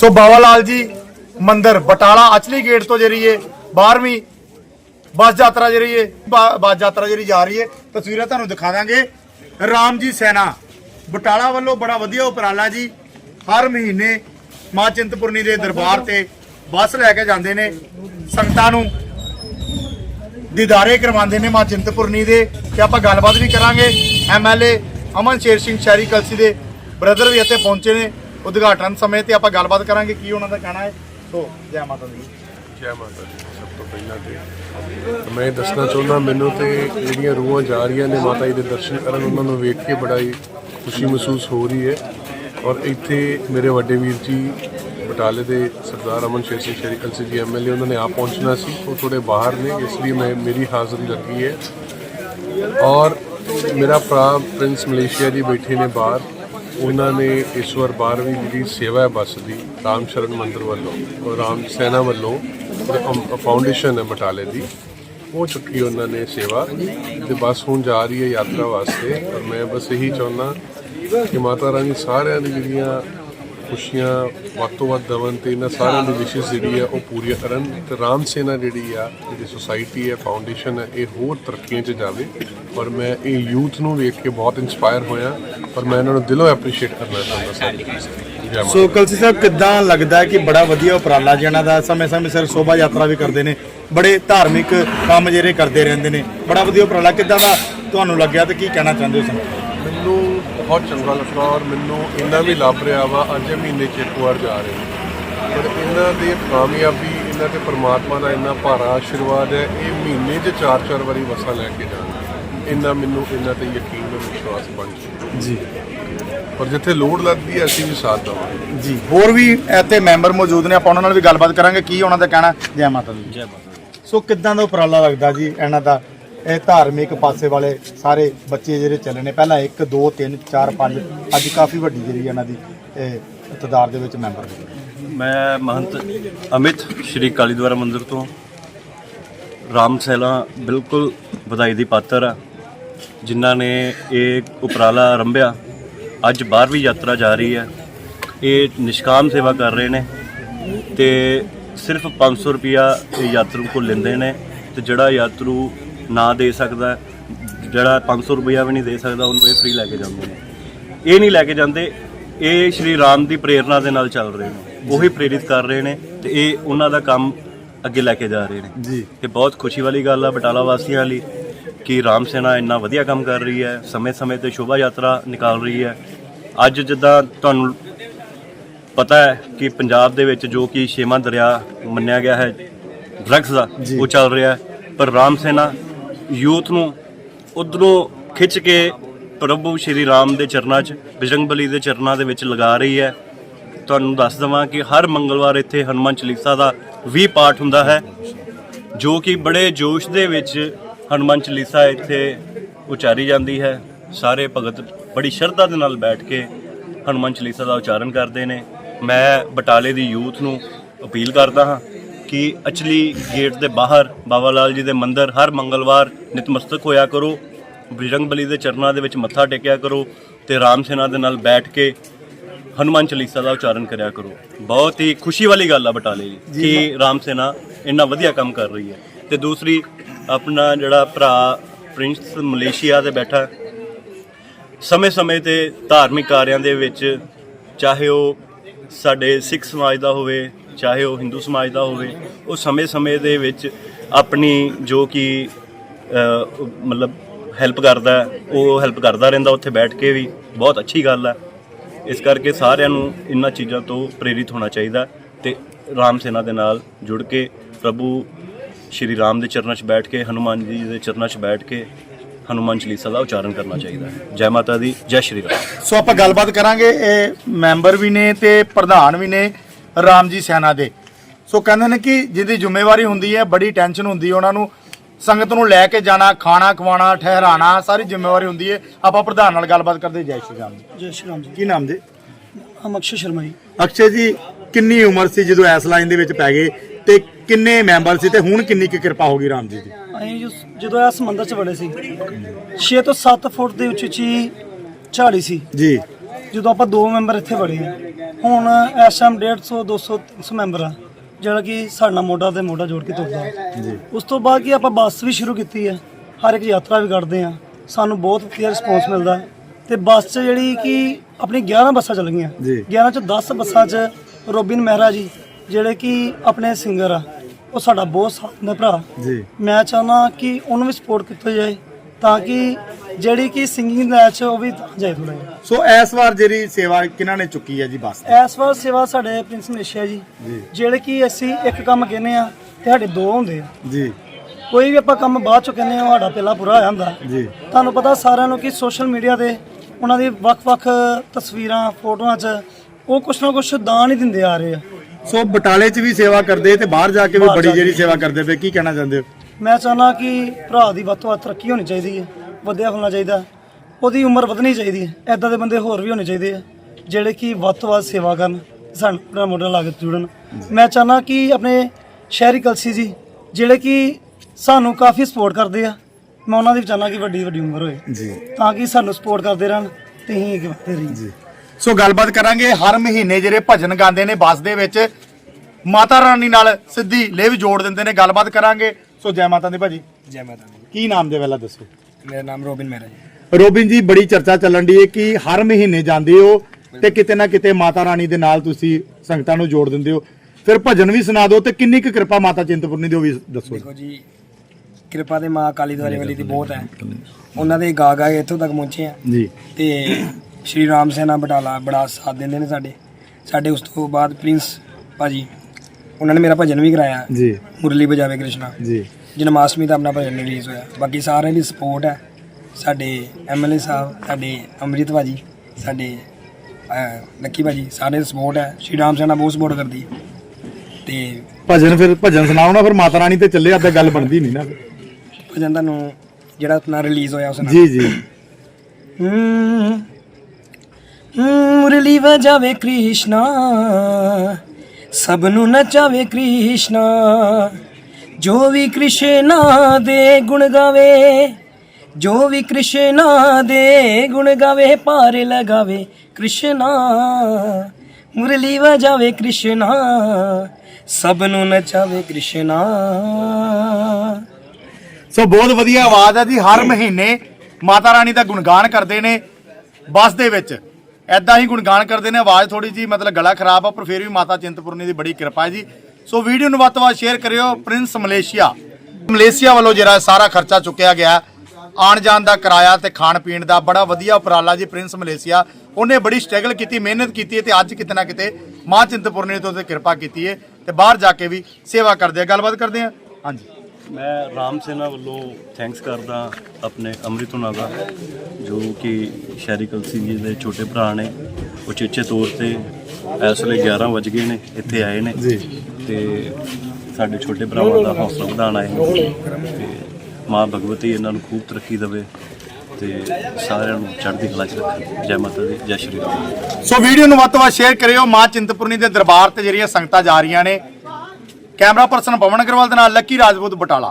ਸੋ ਬਾਵਾ ਲਾਲ ਜੀ, ਮੰਦਿਰ, ਬਟਾਲਾ, ਅਚਲੀ ਗੇਟ ਤੋਂ ਜਿਹੜੀ ਹੈ 12ਵੀਂ ਬੱਸ ਯਾਤਰਾ ਜਿਹੜੀ ਹੈ ਬੱਸ ਯਾਤਰਾ ਜਿਹੜੀ ਜਾ ਰਹੀ ਹੈ, ਤਸਵੀਰਾਂ ਤੁਹਾਨੂੰ ਦਿਖਾ ਦਾਂਗੇ ਰਾਮ ਜੀ ਸੈਨਾ, ਬਟਾਲਾ ਵੱਲੋਂ ਬੜਾ ਵਧੀਆ ਉਪਰਾਲਾ ਜੀ। ਹਰ ਮਹੀਨੇ ਮਾਂ ਚਿੰਤਪੁਰਨੀ ਦੇ ਦਰਬਾਰ ਤੇ ਬੱਸ ਲੈ ਕੇ ਜਾਂਦੇ ਨੇ। ਸੰਗਤਾਂ ਨੂੰ ਦੀਦਾਰੇ ਕਰਵਾਉਂਦੇ ਨੇ ਮਾਂ ਚਿੰਤਪੁਰਨੀ ਦੇ। ਤੇ ਆਪਾਂ ਗੱਲਬਾਤ ਵੀ ਕਰਾਂਗੇ। ਐਮਐਲਏ ਅਮਨ ਸ਼ੇਰ ਸਿੰਘ ਸ਼ਹਿਰੀ ਕਲਸੀ ਦੇ ਬ੍ਰਦਰ ਵੀ ਇੱਥੇ ਪਹੁੰਚੇ ਨੇ। ਉਦਘਾਟਨ ਸਮੇਂ ਤੇ ਆਪਾਂ ਗੱਲਬਾਤ ਕਰਾਂਗੇ ਕੀ ਉਹਨਾਂ ਦਾ ਕਹਿਣਾ ਹੈ। ਸੋ, ਜੈ ਮਾਤਾ ਦੀ। ਜੈ ਮਾਤਾ ਦੀ, ਸਭ ਤੋਂ ਪਹਿਲਾਂ ਤੇ ਮੈਂ ਦੱਸਣਾ ਚਾਹੁੰਦਾ, ਮੈਨੂੰ ਤੇ ਜਿਹੜੀਆਂ ਰੂਹਾਂ ਜਾ ਰਹੀਆਂ ਨੇ ਮਾਤਾ ਜੀ ਦੇ ਦਰਸ਼ਨ ਕਰਨ, ਉਹਨਾਂ ਨੂੰ ਵੇਖ ਕੇ ਬੜਾ ਹੀ ਖੁਸ਼ੀ ਮਹਿਸੂਸ ਹੋ ਰਹੀ ਹੈ। ਔਰ ਇੱਥੇ ਮੇਰੇ ਵੱਡੇ ਵੀਰ ਜੀ ਬਟਾਲੇ ਦੇ ਸਰਦਾਰ ਅਮਨ ਸ਼ੇਰ ਸਿੰਘ ਸ਼ੇਰੀ ਕਲਸੀ ਜੀ ਐਮਐਲਏ ਉਹਨਾਂ ਨੇ ਆਪ ਪਹੁੰਚਣਾ ਸੀ। ਉਹ ਥੋੜੇ ਬਾਹਰ ਨੇ, ਇਸ ਲਈ ਮੈਂ, ਮੇਰੀ ਹਾਜ਼ਰੀ ਲੱਗੀ ਹੈ। ਔਰ ਮੇਰਾ ਭਰਾ ਪ੍ਰਿੰਸ ਮਲੇਸ਼ੀਆ ਜੀ ਬੈਠੇ ਨੇ ਬਾਹਰ। ਉਹਨਾਂ ਨੇ ਇਸ ਵਾਰ 12ਵੀਂ ਜਿਹੜੀ ਸੇਵਾ ਹੈ ਬੱਸ ਦੀ, ਰਾਮ ਸ਼ਰਨ ਮੰਦਿਰ ਵੱਲੋਂ, ਔਰ ਰਾਮ ਸੈਨਾ ਵੱਲੋਂ ਫਾਊਂਡੇਸ਼ਨ ਹੈ ਬਟਾਲੇ ਦੀ, ਉਹ ਚੁੱਕੀ ਉਹਨਾਂ ਨੇ ਸੇਵਾ ਤੇ ਬੱਸ ਹੁਣ ਜਾ ਰਹੀ ਹੈ ਯਾਤਰਾ ਵਾਸਤੇ। ਔਰ ਮੈਂ ਬਸ ਇਹੀ ਚਾਹੁੰਦਾ ਕਿ ਮਾਤਾ ਰਾਣੀ ਸਾਰਿਆਂ ਦੀ ਜਿਹੜੀਆਂ ਖੁਸ਼ੀਆਂ ਵੱਧ ਤੋਂ ਵੱਧ ਦੇਵਨ ਤੇ ਇਹਨਾਂ ਸਾਰਿਆਂ ਦੀ ਵਿਸ਼ੇਸ ਜਿਹੜੀ ਆ ਉਹ ਪੂਰੀਆਂ ਕਰਨ ਤੇ ਰਾਮ ਸੇਨਾ ਜਿਹੜੀ ਆ ਜਿਹੜੀ ਸੁਸਾਇਟੀ ਹੈ ਫਾਊਂਡੇਸ਼ਨ ਹੈ ਇਹ ਹੋਰ ਤਰੱਕੀਆਂ 'ਚ ਜਾਵੇ। ਔਰ ਮੈਂ ਇਹ ਯੂਥ ਨੂੰ ਵੇਖ ਕੇ ਬਹੁਤ ਇਨਸਪਾਇਰ ਹੋਇਆ। ਔਰ ਮੈਂ ਇਹਨਾਂ ਨੂੰ ਦਿਲੋਂ ਐਪਰੀਸ਼ੀਏਟ ਕਰਨਾ ਚਾਹੁੰਦਾ ਸਾਰੀ। ਸੋ ਕਲਸੀ ਸਾਹਿਬ ਕਿੱਦਾਂ ਲੱਗਦਾ ਕਿ ਬੜਾ ਵਧੀਆ ਉਪਰਾਲਾ ਜੀ ਇਹਨਾਂ ਦਾ? ਸਮੇਂ-ਸਮੇਂ ਸਿਰ ਸ਼ੋਭਾ ਯਾਤਰਾ ਵੀ ਕਰਦੇ ਨੇ ਬੜੇ ਧਾਰਮਿਕ ਕੰਮ ਜਿਹੜੇ ਕਰਦੇ ਰਹਿੰਦੇ ਨੇ। ਬੜਾ ਵਧੀਆ ਉਪਰਾਲਾ ਕਿੱਦਾਂ ਦਾ ਤੁਹਾਨੂੰ ਲੱਗਿਆ ਤੇ ਕੀ ਕਹਿਣਾ ਚਾਹੁੰਦੇ ਹੋ ਸਾਨੂੰ ਮੈਨੂੰ ਬਹੁਤ ਚੰਗਾ ਲੱਗਾ ਔਰ ਮੈਨੂੰ ਇੰਨਾ ਵੀ ਲੱਭ ਰਿਹਾ ਵਾ ਅੱਜ ਮਹੀਨੇ ਚ ਇੱਕ ਵਾਰ ਜਾ ਰਹੇ। ਨੇ ਪਰ ਇਹਨਾਂ ਦੀ ਕਾਮਯਾਬੀ ਇਹਨਾਂ ਤੇ ਪ੍ਰਮਾਤਮਾ ਦਾ ਇੰਨਾ ਭਾਰਾ ਆਸ਼ੀਰਵਾਦ ਹੈ ਇਹ ਮਹੀਨੇ ਚ ਚਾਰ ਚਾਰ ਵਾਰੀ ਵਸਾ ਲੈ ਕੇ ਜਾਣਗੇ ਇੰਨਾ ਮੈਨੂੰ ਇਹਨਾਂ ਤੇ ਯਕੀਨ ਤੇ ਵਿਸ਼ਵਾਸ ਬਣ ਚੁੱਕਾ ਜੀ। ਪਰ ਜਿੱਥੇ ਲੋੜ ਲੱਗਦੀ ਹੈ ਅਸੀਂ ਵੀ ਸਾਥ ਦੇਵਾਂਗੇ। ਜੀ। ਹੋਰ ਵੀ ਇੱਥੇ ਮੈਂਬਰ ਮੌਜੂਦ ਨੇ ਆਪਾਂ ਉਹਨਾਂ ਨਾਲ ਵੀ ਗੱਲਬਾਤ ਕਰਾਂਗੇ ਕੀ ਉਹਨਾਂ ਦਾ ਕਹਿਣਾ? ਜੈ ਮਾਤਾ ਦੀ। ਜੈ ਮਾਤਾ ਸੋ ਕਿੱਦਾਂ ਦਾ ਉਪਰਾਲਾ ਲੱਗਦਾ ਜੀ ਇਹਨਾਂ ਦਾ? ਇਹ ਧਾਰਮਿਕ ਪਾਸੇ ਵਾਲੇ ਸਾਰੇ ਬੱਚੇ ਜਿਹੜੇ ਚੱਲੇ ਨੇ, ਪਹਿਲਾਂ 1 2 3 4 5 ਅੱਜ ਕਾਫੀ ਵੱਡੀ ਜਿਹੜੀ ਇਹਨਾਂ ਦੀ, ਇਹ ਇਤਦਾਰ ਦੇ ਵਿੱਚ ਮੈਂਬਰ ਮੈਂ ਮਹੰਤ ਅਮਿਤ, ਸ਼੍ਰੀ ਕਾਲੀਦਵਾਰਾ ਮੰਦਿਰ ਤੋਂ। ਰਾਮ ਸੈਲਾ ਬਿਲਕੁਲ ਵਧਾਈ ਦੀ ਪਾਤਰ ਆ, ਜਿਨ੍ਹਾਂ ਨੇ ਇਹ ਉਪਰਾਲਾ ਆਰੰਭਿਆ। ਅੱਜ 12ਵੀਂ ਯਾਤਰਾ ਜਾ ਰਹੀ ਹੈ। ਇਹ ਨਿਸ਼ਕਾਮ ਸੇਵਾ ਕਰ ਰਹੇ ਨੇ ਤੇ ਸਿਰਫ 500 ਰੁਪਿਆ ਯਾਤਰੂ ਕੋਲ ਲੈਂਦੇ ਨੇ ਤੇ ਜਿਹੜਾ ਯਾਤਰੂ ਨਾ ਦੇ ਸਕਦਾ ਜਿਹੜਾ 500 ਰੁਪਿਆ ਵੀ ਨਹੀਂ ਦੇ ਸਕਦਾ ਉਹਨੂੰ ਇਹ ਫ੍ਰੀ ਲੈ ਕੇ ਜਾਂਦੇ ਨੇ। ਇਹ ਨਹੀਂ ਲੈ ਕੇ ਜਾਂਦੇ ਇਹ ਸ਼੍ਰੀ ਰਾਮ ਦੀ ਪ੍ਰੇਰਣਾ ਦੇ ਨਾਲ ਚੱਲ ਰਹੇ ਨੇ। ਉਹੀ ਪ੍ਰੇਰਿਤ ਕਰ ਰਹੇ ਨੇ ਤੇ ਇਹ ਉਹਨਾਂ ਦਾ ਕੰਮ ਅੱਗੇ ਲੈ ਕੇ ਜਾ ਰਹੇ ਨੇ। ਜੀ। ਇਹ ਬਹੁਤ ਖੁਸ਼ੀ ਵਾਲੀ ਗੱਲ ਆ ਬਟਾਲਾ ਵਾਸੀਆਂ ਲਈ ਕਿ ਰਾਮ ਸੈਨਾ ਇੰਨਾ ਵਧੀਆ ਕੰਮ ਕਰ ਰਹੀ ਹੈ ਸਮੇਂ-ਸਮੇਂ ਤੇ ਸ਼ੋਭਾ ਯਾਤਰਾ ਨਿਕਾਲ ਰਹੀ ਹੈ। ਅੱਜ ਜਿੱਦਾਂ ਤੁਹਾਨੂੰ ਪਤਾ ਹੈ ਕਿ ਪੰਜਾਬ ਦੇ ਵਿੱਚ ਜੋ ਕਿ ਛੇਵਾਂ ਦਰਿਆ ਮੰਨਿਆ ਗਿਆ ਹੈ ਡਰੱਗਸ ਦਾ ਉਹ ਚੱਲ ਰਿਹਾ ਹੈ। ਪਰ ਰਾਮ ਸੈਨਾ ਯੂਥ ਨੂੰ ਉਧਰੋਂ ਖਿੱਚ ਕੇ ਪ੍ਰਭੂ ਸ਼੍ਰੀ ਰਾਮ ਦੇ ਚਰਨਾਂ 'ਚ, ਬਜਰੰਗਬਲੀ ਦੇ ਚਰਨਾਂ ਦੇ ਵਿੱਚ ਲਗਾ ਰਹੀ ਹੈ। ਤੁਹਾਨੂੰ ਦੱਸ ਦਵਾਂ ਕਿ ਹਰ ਮੰਗਲਵਾਰ ਇੱਥੇ ਹਨੂੰਮਾਨ ਚਾਲੀਸਾ ਦਾ ਵੀ ਪਾਠ ਹੁੰਦਾ ਹੈ, ਜੋ ਕਿ ਬੜੇ ਜੋਸ਼ ਦੇ ਵਿੱਚ ਹਨੂੰਮਾਨ ਚਾਲੀਸਾ ਇੱਥੇ ਉਚਾਰੀ ਜਾਂਦੀ ਹੈ। ਸਾਰੇ ਭਗਤ ਬੜੀ ਸ਼ਰਧਾ ਦੇ ਨਾਲ ਬੈਠ ਕੇ ਹਨੂੰਮਾਨ ਚਾਲੀਸਾ ਦਾ ਉਚਾਰਨ ਕਰਦੇ ਨੇ। ਮੈਂ ਬਟਾਲੇ ਦੀ ਯੂਥ ਨੂੰ ਅਪੀਲ ਕਰਦਾ ਹਾਂ ਕਿ ਅਚਲੀ ਗੇਟ ਦੇ ਬਾਹਰ ਬਾਬਾ ਲਾਲ ਜੀ ਦੇ ਮੰਦਿਰ ਹਰ ਮੰਗਲਵਾਰ ਨਿਤਮਸਤਕ ਹੋਇਆ ਕਰੋ ਬਜਰੰਗਬਲੀ ਦੇ ਚਰਨਾਂ ਦੇ ਵਿੱਚ ਮੱਥਾ ਟੇਕਿਆ ਕਰੋ ਤੇ ਰਾਮ ਸੈਨਾ ਦੇ ਨਾਲ ਬੈਠ ਕੇ ਹਨੂੰਮਾਨ ਚਾਲੀਸਾ ਦਾ ਉਚਾਰਨ ਕਰਿਆ ਕਰੋ। ਬਹੁਤ ਹੀ ਖੁਸ਼ੀ ਵਾਲੀ ਗੱਲ ਆ ਬਟਾਲੇ ਦੀ ਕਿ ਰਾਮ ਸੈਨਾ ਇੰਨਾ ਵਧੀਆ ਕੰਮ ਕਰ ਰਹੀ ਹੈ। ਤੇ ਦੂਸਰੀ ਆਪਣਾ ਜਿਹੜਾ ਭਰਾ ਪ੍ਰਿੰਸ ਮਲੇਸ਼ੀਆ ਤੇ ਬੈਠਾ ਸਮੇਂ-ਸਮੇਂ ਤੇ ਧਾਰਮਿਕ ਕਾਰਿਆਂ ਦੇ ਵਿੱਚ ਚਾਹੇ ਉਹ ਸਾਡੇ ਸਿੱਖ ਸਮਾਜ ਦਾ ਹੋਵੇ ਚਾਹੇ ਉਹ ਹਿੰਦੂ ਸਮਾਜ ਦਾ ਹੋਵੇ, ਉਹ ਸਮੇਂ-ਸਮੇਂ ਦੇ ਵਿੱਚ ਆਪਣੀ ਜੋ ਕਿ ਮਤਲਬ ਹੈਲਪ ਕਰਦਾ ਉਹ ਹੈਲਪ ਕਰਦਾ ਰਹਿੰਦਾ ਉੱਥੇ ਬੈਠ ਕੇ ਵੀ, ਬਹੁਤ ਅੱਛੀ ਗੱਲ ਹੈ। ਇਸ ਕਰਕੇ ਸਾਰਿਆਂ ਨੂੰ ਇਹਨਾਂ ਚੀਜ਼ਾਂ ਤੋਂ ਪ੍ਰੇਰਿਤ ਹੋਣਾ ਚਾਹੀਦਾ ਤੇ ਰਾਮ ਸੈਨਾ ਦੇ ਨਾਲ ਜੁੜ ਕੇ, ਪ੍ਰਭੂ ਸ਼੍ਰੀ ਰਾਮ ਦੇ ਚਰਨਾਂ 'ਚ ਬੈਠ ਕੇ, ਹਨੂਮਾਨ ਜੀ ਦੇ ਚਰਨਾਂ 'ਚ ਬੈਠ ਕੇ, ਹਨੂਮਾਨ ਚਾਲੀਸਾ ਦਾ ਉਚਾਰਨ ਕਰਨਾ ਚਾਹੀਦਾ ਹੈ। ਜੈ ਮਾਤਾ ਦੀ, ਜੈ ਸ਼੍ਰੀ ਰਾਮ। ਸੋ ਆਪਾਂ ਗੱਲਬਾਤ ਕਰਾਂਗੇ, ਇਹ ਮੈਂਬਰ ਵੀ ਨੇ ਤੇ ਪ੍ਰਧਾਨ ਵੀ ਨੇ। ਰਾਮ ਜੀ ਸੈਨਾ ਦੇ। ਸੋ ਕਹਿੰਦੇ ਨੇ ਕਿ ਜਿਹਦੀ ਜ਼ਿੰਮੇਵਾਰੀ ਹੁੰਦੀ ਹੈ ਬੜੀ ਟੈਨਸ਼ਨ ਹੁੰਦੀ ਹੈ ਉਹਨਾਂ ਨੂੰ ਸੰਗਤ ਨੂੰ ਲੈ ਕੇ ਜਾਣਾ ਖਾਣਾ ਖਵਾਉਣਾ ਠਹਿਰਾਣਾ ਸਾਰੀ ਜ਼ਿੰਮੇਵਾਰੀ ਹੁੰਦੀ ਹੈ। ਆਪਾਂ ਪ੍ਰਧਾਨ ਨਾਲ ਗੱਲਬਾਤ ਕਰਦੇ ਜੈ ਸ਼੍ਰੀ ਰਾਮ ਜੀ। ਜੈ ਸ਼੍ਰੀ ਰਾਮ ਜੀ। ਕੀ ਨਾਮ ਜੀ? ਹਮ ਅਕਸ਼ੇ ਸ਼ਰਮਾ ਜੀ। ਅਕਸ਼ੇ ਜੀ ਕਿੰਨੀ ਉਮਰ ਸੀ ਜਦੋਂ ਐਸ ਲਾਈਨ ਦੇ ਵਿੱਚ ਪੈ ਗਏ ਤੇ ਕਿੰਨੇ ਮੈਂਬਰ ਸੀ ਤੇ ਹੁਣ ਕਿੰਨੀ ਕੁ ਕਿਰਪਾ ਹੋ ਗਈ ਰਾਮ ਜੀ ਦੀ? ਅਸੀਂ ਜਦੋਂ ਇਸ ਮੰਦਰ ਚ ਵੜੇ ਸੀ 6 ਤੋਂ 7 ਫੁੱਟ ਦੇ ਉੱਚੀ ਉੱਚੀ ਝਾੜੀ ਸੀ। ਜੀ। ਜਦੋਂ ਆਪਾਂ ਦੋ ਮੈਂਬਰ ਇੱਥੇ ਵੜੇ ਆ ਹੁਣ ਇਸ ਟਾਈਮ 150 200 300 ਮੈਂਬਰ ਆ ਜਿਹੜਾ ਕਿ ਸਾਡਾ ਮੋਢਾ ਤੇ ਮੋਢਾ ਜੋੜ ਕੇ ਤੁਰਦਾ ਜੀ ਉਸ ਤੋਂ ਬਾਅਦ ਕੀ ਆਪਾਂ ਬੱਸ ਵੀ ਸ਼ੁਰੂ ਕੀਤੀ ਹੈ ਹਰ ਇੱਕ ਯਾਤਰਾ ਵੀ ਕੱਢਦੇ ਆ ਸਾਨੂੰ ਬਹੁਤ ਵਧੀਆ ਰਿਸਪੌਂਸ ਮਿਲਦਾ। ਤੇ ਬੱਸ 'ਚ ਜਿਹੜੀ ਕਿ ਆਪਣੀ 11 ਬੱਸਾਂ ਚੱਲ ਗਈਆਂ ਜੀ। 11 ਚ 10 ਬੱਸਾਂ 'ਚ ਰੋਬਿਨ ਮਹਿਰਾ ਜੀ ਜਿਹੜੇ ਕਿ ਆਪਣੇ ਸਿੰਗਰ ਆ ਉਹ ਸਾਡਾ ਬਹੁਤ ਸਾਥ ਨੇ ਭਰਾ ਜੀ ਮੈਂ ਚਾਹੁੰਦਾ ਕਿ ਉਹਨੂੰ ਵੀ ਸਪੋਰਟ ਕੀਤਾ ਜਾਏ ਤਾਂ ਕਿ ਜਿਹੜੀ ਕਿ ਸਿੰਗਿੰਗ ਦਾ ਚ ਉਹ ਵੀ ਜਾਏ ਥੋੜਾ ਸੋ ਇਸ ਵਾਰ ਜਿਹੜੀ ਸੇਵਾ ਕਿਹਨਾਂ ਨੇ ਚੁੱਕੀ ਹੈ ਜੀ ਬੱਸ ਦੀ? ਇਸ ਵਾਰ ਸੇਵਾ ਸਾਡੇ ਪ੍ਰਿੰਸ ਮਲੇਸ਼ੀਆ ਜੀ। ਜੀ। ਜਿਹੜੇ ਕਿ ਅਸੀਂ ਇੱਕ ਕੰਮ ਕਹਿੰਦੇ ਆ ਤੇ ਸਾਡੇ ਦੋ ਹੁੰਦੇ ਆ। ਜੀ। ਕੋਈ ਵੀ ਆਪਾਂ ਕੰਮ ਬਾਅਦ ਚ ਕਹਿੰਦੇ ਆ ਸਾਡਾ ਪਹਿਲਾਂ ਪੂਰਾ ਹੋਇਆ ਹੁੰਦਾ ਜੀ। ਤੁਹਾਨੂੰ ਪਤਾ ਸਾਰਿਆਂ ਨੂੰ ਕਿ ਸੋਸ਼ਲ ਮੀਡੀਆ ਤੇ ਉਹਨਾਂ ਦੀ ਵੱਖ-ਵੱਖ ਤਸਵੀਰਾਂ ਫੋਟੋਆਂ 'ਚ ਉਹ ਕੁਛ ਨਾ ਕੁਛ ਦਾਨ ਹੀ ਦਿੰਦੇ ਆ ਰਹੇ ਆ। ਸੋ ਬਟਾਲੇ 'ਚ ਵੀ ਸੇਵਾ ਕਰਦੇ ਤੇ ਬਾਹਰ ਜਾ ਕੇ ਵੀ ਬਾਹਰ ਬੜੀ ਜਾ। ਜਿਹੜੀ ਸੇਵਾ ਕਰਦੇ ਪਏ ਕੀ ਕਹਿਣਾ ਚਾਹੁੰਦੇ ਹੋ? ਮੈਂ ਚਾਹੁੰਦਾ ਕਿ ਭਰਾ ਦੀ ਵੱਧ ਤੋਂ ਵੱਧ ਤਰੱਕੀ ਹੋਣੀ ਚਾਹੀਦੀ ਹੈ। ਵਧਿਆ ਹੋਣਾ ਚਾਹੀਦਾ। ਉਹਦੀ ਉਮਰ ਵਧਣੀ ਚਾਹੀਦੀ ਹੈ। ਐਦਾਂ ਦੇ ਬੰਦੇ ਹੋਰ ਵੀ ਹੋਣੇ ਚਾਹੀਦੇ ਆ ਜਿਹੜੇ ਕਿ ਵੱਧ ਤੋਂ ਵੱਧ ਸੇਵਾ ਕਰਨ ਸਾਨੂੰ ਆਪਣਾ ਮੋਢਾ ਲਾ ਕੇ ਜੁੜਨ। ਮੈਂ ਚਾਹੁੰਦਾ ਕਿ ਆਪਣੇ ਸ਼ਹਿਰੀ ਕਲਸੀ ਜੀ ਜਿਹੜੇ ਕਿ ਸਾਨੂੰ ਕਾਫੀ ਸਪੋਰਟ ਕਰਦੇ ਆ ਮੈਂ ਉਹਨਾਂ ਦੀ ਵੀ ਚਾਹੁੰਦਾ ਕਿ ਵੱਡੀ ਵੱਡੀ ਉਮਰ ਹੋਏ। ਜੀ। ਤਾਂ ਕਿ ਸਾਨੂੰ ਸਪੋਰਟ ਕਰਦੇ ਰਹਿਣ ਤੇ ਅਸੀਂ ਅੱਗੇ ਵਧਦੇ ਰਹੀਏ। ਜੀ। ਸੋ ਗੱਲਬਾਤ ਕਰਾਂਗੇ ਹਰ ਮਹੀਨੇ ਜਿਹੜੇ ਭਜਨ ਗਾਉਂਦੇ ਨੇ ਬੱਸ ਦੇ ਵਿੱਚ। ਮਾਤਾ ਰਾਣੀ ਨਾਲ ਸਿੱਧੀ ਲਿਵ ਜੋੜ ਦਿੰਦੇ ਨੇ ਗੱਲਬਾਤ ਕਰਾਂਗੇ। ਸੋ ਜੈ ਮਾਤਾ ਦੀ ਭਾਜੀ। ਜੈ ਮਾਤਾ ਦੀ। ਕੀ ਨਾਮ ਦੇ ਪਹਿਲਾਂ ਦੱਸੋ? ਮੇਰਾ ਨਾਮ ਰੋਬਿਨ ਮਹਿਰਾ ਜੀ। ਰੋਬਿਨ ਜੀ ਬੜੀ ਚਰਚਾ ਚੱਲਣ ਦੀ ਹੈ ਕਿ ਹਰ ਮਹੀਨੇ ਜਾਂਦੇ ਹੋ ਤੇ ਕਿਤੇ ਨਾ ਕਿਤੇ ਮਾਤਾ ਰਾਣੀ ਦੇ ਨਾਲ ਤੁਸੀਂ ਸੰਗਤਾਂ ਨੂੰ ਜੋੜ ਦਿੰਦੇ ਹੋ। ਫਿਰ ਭਜਨ ਵੀ ਸੁਣਾ ਦਿਓ ਤੇ ਕਿੰਨੀ ਕੁ ਕਿਰਪਾ ਮਾਤਾ ਚਿੰਤਪੁਰਨੀ ਦੀ ਉਹ ਵੀ ਦੱਸੋ ਦੇਖੋ ਜੀ ਕਿਰਪਾ ਤੇ ਮਾਂ ਕਾਲੀ ਦੁਆਰੇ ਵਾਲੀ ਦੀ ਬਹੁਤ ਹੈ। ਉਹਨਾਂ ਦੇ ਗਾ ਗਾ ਕੇ ਇੱਥੋਂ ਤੱਕ ਪਹੁੰਚੇ ਆ। ਜੀ। ਤੇ ਸ਼੍ਰੀ ਰਾਮ ਸੈਨਾ ਬਟਾਲਾ ਬੜਾ ਸਾਥ ਦਿੰਦੇ ਨੇ ਸਾਡੇ। ਸਾਡੇ ਉਸ ਤੋਂ ਬਾਅਦ ਪ੍ਰਿੰਸ ਭਾਜੀ ਉਹਨਾਂ ਨੇ ਮੇਰਾ ਭਜਨ ਵੀ ਕਰਾਇਆ। ਜੀ। ਮੁਰਲੀ ਬਜਾਵੇ ਕ੍ਰਿਸ਼ਨਾ। ਜੀ। ਜਨਮਾਸ਼ਟਮੀ ਦਾ ਆਪਣਾ ਭਜਨ ਰਿਲੀਜ਼ ਹੋਇਆ। ਬਾਕੀ ਸਾਰਿਆਂ ਦੀ ਸਪੋਰਟ ਹੈ। ਸਾਡੇ ਐਮਐਲਏ ਸਾਹਿਬ ਸਾਡੇ ਅੰਮ੍ਰਿਤ ਭਾਜੀ ਸਾਡੇ ਲੱਕੀ ਭਾਜੀ ਸਾਰੇ ਸਪੋਰਟ ਹੈ। ਸ਼੍ਰੀ ਰਾਮ ਸੈਨਾ ਬਹੁਤ ਸਪੋਰਟ ਕਰਦੀ ਹੈ। ਤੇ ਭਜਨ ਫਿਰ ਭਜਨ ਸੁਣਾਓ ਨਾ ਫਿਰ ਮਾਤਾ ਰਾਣੀ ਤੇ ਚੱਲੇ ਅੱਧੇ ਗੱਲ ਬਣਦੀ ਨਹੀਂ ਨਾ। ਭਜਨ ਤੁਹਾਨੂੰ ਜਿਹੜਾ ਆਪਣਾ ਰਿਲੀਜ਼ ਹੋਇਆ ਉਸ ਨਾਲ। ਜੀ ਜੀ। ਮੁਰਲੀ ਵਜਾਵੇ ਕ੍ਰਿਸ਼ਨਾ ਸਭ ਨੂੰ ਨਚਾਵੇ ਕ੍ਰਿਸ਼ਨਾ। ਜੋ ਵੀ ਕ੍ਰਿਸ਼ਨਾ ਦੇ ਗੁਣ ਗਾਵੇ, ਜੋ ਵੀ ਕ੍ਰਿਸ਼ਨਾ ਦੇ ਗੁਣ ਗਾਵੇ ਪਾਰ ਲਗਾਵੇ ਕ੍ਰਿਸ਼ਨਾ। ਮੁਰਲੀ ਵਜਾਵੇ ਕ੍ਰਿਸ਼ਨਾ ਸਭ ਨੂੰ ਨਚਾਵੇ ਕ੍ਰਿਸ਼ਨਾ। ਸੋ ਬਹੁਤ ਵਧੀਆ ਆਵਾਜ਼ ਹੈ ਜੀ, ਹਰ ਮਹੀਨੇ ਮਾਤਾ ਰਾਣੀ ਦਾ ਗੁਣਗਾਨ ਕਰਦੇ ਨੇ ਬੱਸ ਦੇ ਵਿੱਚ। ਐਦਾਂ ਹੀ ਗੁਣਗਾਨ ਕਰਦੇ ਨੇ, ਆਵਾਜ਼ ਥੋੜੀ ਜੀ ਮਤਲਬ ਗਲਾ ਖਰਾਬ ਆ, ਪਰ ਫਿਰ ਵੀ ਮਾਤਾ ਚਿੰਤਪੁਰਨੀ ਦੀ ਬੜੀ ਕਿਰਪਾ ਹੈ ਜੀ। ਸੋ ਵੀਡੀਓ ਨੂੰ ਵੱਧ ਤੋਂ ਵੱਧ ਸ਼ੇਅਰ ਕਰਿਓ ਪ੍ਰਿੰਸ ਮਲੇਸ਼ੀਆ ਮਲੇਸ਼ੀਆ ਵੱਲੋਂ ਜਿਹੜਾ ਸਾਰਾ ਖਰਚਾ ਚੁੱਕਿਆ ਗਿਆ, ਆਣ ਜਾਣ ਦਾ ਕਿਰਾਇਆ ਤੇ ਖਾਣ ਪੀਣ ਦਾ ਬੜਾ ਵਧੀਆ ਉਪਰਾਲਾ ਜੀ ਪ੍ਰਿੰਸ ਮਲੇਸ਼ੀਆ ਉਹਨੇ ਬੜੀ ਸਟਰਗਲ ਕੀਤੀ, ਮਿਹਨਤ ਕੀਤੀ ਹੈ ਤੇ ਅੱਜ ਕਿਤੇ ਨਾ ਕਿਤੇ ਮਾਂ ਚਿੰਤਪੁਰਨੀ ਤੋਂ ਤੇ ਕਿਰਪਾ ਕੀਤੀ ਹੈ ਤੇ ਬਾਹਰ ਜਾ ਕੇ ਵੀ ਸੇਵਾ ਕਰਦੇ ਆ। ਗੱਲਬਾਤ ਕਰਦੇ ਆ। ਹਾਂਜੀ। ਮੈਂ ਰਾਮ ਸੈਨਾ ਵੱਲੋਂ ਥੈਂਕਸ ਕਰਦਾ ਆਪਣੇ ਅੰਮ੍ਰਿਤ ਹੁਣਾਂ ਦਾ ਜੋ ਕਿ ਸ਼ਹਿਰੀ ਕਲਸੀ ਜੀ ਦੇ ਛੋਟੇ ਭਰਾ ਨੇ ਉਚੇਚੇ ਤੌਰ ਤੇ ਇਸ ਵੇਲੇ 11 ਵਜ ਗਏ ਨੇ ਇੱਥੇ ਆਏ ਨੇ। ਜੀ। ਤੇ ਸਾਡੇ ਛੋਟੇ ਭਰਾਵਾਂ ਦਾ ਹੌਸਲਾ ਵਧਾਉਣ ਆਏ ਨੇ। ਤੇ ਮਾਂ ਭਗਵਤੀ ਇਹਨਾਂ ਨੂੰ ਖੂਬ ਤਰੱਕੀ ਦੇਵੇ ਤੇ ਸਾਰਿਆਂ ਨੂੰ ਚੜ੍ਹਦੀ ਕਲਾ ਚ ਰੱਖੇ। ਜੈ ਮਾਤਾ ਦੀ ਜੈ ਸ਼੍ਰੀ ਰਾਮ। ਸੋ ਵੀਡੀਓ ਨੂੰ ਵੱਧ ਤੋਂ ਵੱਧ ਸ਼ੇਅਰ ਕਰਿਓ। ਮਾਂ ਚਿੰਤਪੁਰਨੀ ਦੇ ਦਰਬਾਰ ਤੇ ਜਿਹੜੀਆਂ ਸੰਗਤਾਂ ਜਾ ਰਹੀਆਂ ਨੇ ਕੈਮਰਾ ਪਰਸਨ ਪਵਨ ਅਗਰਵਾਲ ਦੇ ਨਾਲ ਲੱਕੀ ਰਾਜਪੂਤ ਬਟਾਲਾ।